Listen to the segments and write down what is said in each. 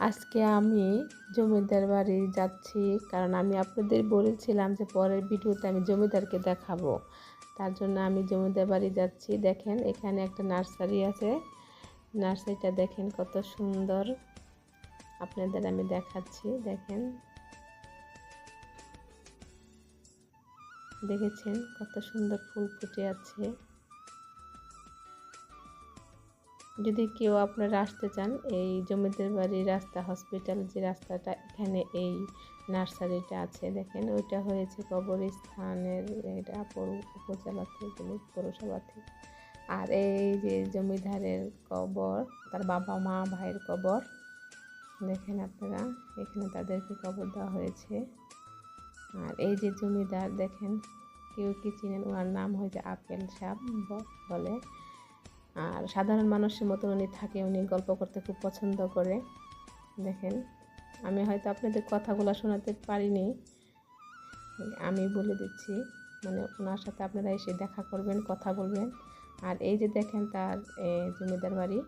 আজকে আমি জমিদার বাড়ি যাচ্ছি, কারণ আমি আপনাদের বলেছিলাম যে পরের ভিডিওতে আমি জমিদারকে দেখাবো। তার জন্য আমি জমিদার বাড়ি যাচ্ছি। দেখেন, এখানে একটা নার্সারি আছে। নার্সারিটা দেখেন কত সুন্দর। আপনাদের আমি দেখাচ্ছি, দেখেন। দেখেছেন কত সুন্দর ফুল ফুটে আছে। যদি কেউ আপনারা আসতে চান, এই জমিদার বাড়ির রাস্তা হসপিটাল যে রাস্তাটা, এখানে এই নার্সারিটা আছে, দেখেন, ওইটা হয়েছে কবরস্থানের এটা উপজেলা থেকে, পৌরসভা থেকে। আর এই যে জমিদারের কবর, তার বাবা মা, ভাইয়ের কবর, দেখেন আপনারা, এখানে তাদেরকে কবর দেওয়া হয়েছে। আর এই যে জমিদার, দেখেন, কেউ কি চিনেন, ওনার নাম হয়েছে আপেল সাপ বলে। আর সাধারণ মানুষের মতন উনি থাকে, উনি গল্প করতে খুব পছন্দ করে। দেখেন, আমি হয়তো আপনাদের কথাগুলো শোনাতে পারিনি। আমি বলে দিচ্ছি মানে ওনার সাথে আপনারা এসে দেখা করবেন, কথা বলবেন। আর এই যে দেখেন তার জমিদার বাড়ি,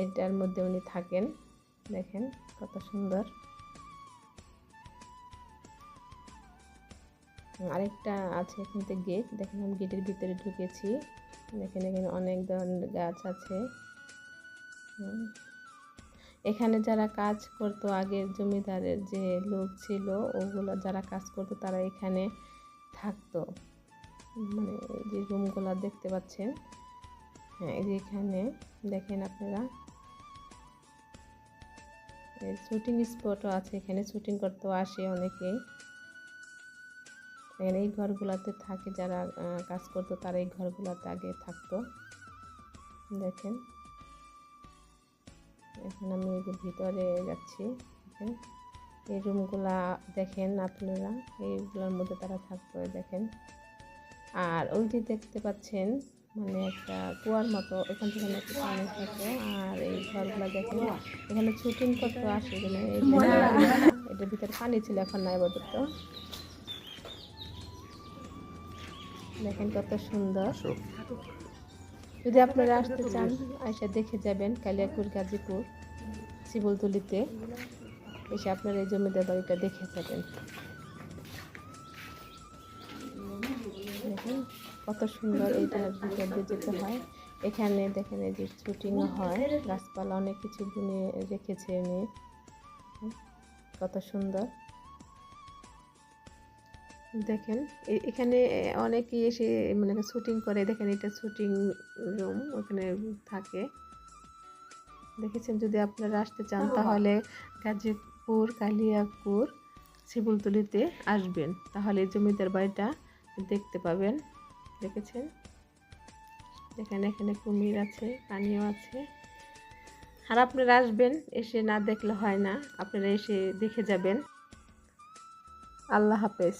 এটার মধ্যে উনি থাকেন। দেখেন, কত সুন্দর। আরেকটা আছে এখান থেকে গেট, দেখেন আমি গেটের ভিতরে ঢুকেছি। দেখেন এখানে অনেক ধরনের গাছ আছে। এখানে যারা কাজ করতো, আগের জমিদারের যে লোক ছিল, ওগুলো যারা কাজ করতো, তারা এখানে থাকতো। মানে যে রুমগুলো দেখতে পাচ্ছেন। হ্যাঁ এই যে এখানে দেখেন আপনারা। শুটিং স্পটও আছে এখানে শুটিং করতেও আসে অনেকেই। এখানে এই ঘরগুলোতে থাকে যারা কাজ করতো তারা এই ঘরগুলোতে আগে থাকতো। দেখেন এখন আমি এই যে ভিতরে যাচ্ছি দেখেন। এই রুমগুলা দেখেন আপনারা এইগুলোর মধ্যে তারা থাকতো দেখেন। আর ওই যে দেখতে পাচ্ছেন মানে একটা কুয়ার মতো এখান থেকে নাকি পানি থাকে। আর এই ঘরগুলো দেখেন এখানে শুটিং করতে আসে এখানে এটার ভিতরে পানি ছিল এখন নাই বদত দেখেন কত সুন্দর। যদি আপনারা আসতে চান আইসা দেখে যাবেন কালিয়াকুর গাজীপুর শিবলতলিতে। এসে আপনারা এই জমিদার বাড়িটা দেখে যাবেন। দেখেন কত সুন্দর এইটার ভিতর দিয়ে যেতে হয়। এখানে দেখেন এই যে শুটিংও হয়। গাছপালা অনেক কিছু বুনে রেখেছে উনি কত সুন্দর। দেখেন এ- এখানে অনেকেই এসে মানে শুটিং করে। দেখেন এটা শুটিং রুম ওখানে থাকে। দেখেছেন যদি আপনারা আসতে চান তাহলে গাজীপুর কালিয়াপুর শিবুলতলিতে আসবেন। তাহলে এই জমিদার বাড়িটা দেখতে পাবেন। দেখেছেন? দেখেন এখানে কুমির আছে পানিও আছে। আর আপনারা আসবেন এসে না দেখলে হয় না। আপনারা এসে দেখে যাবেন। আল্লাহ হাফেজ।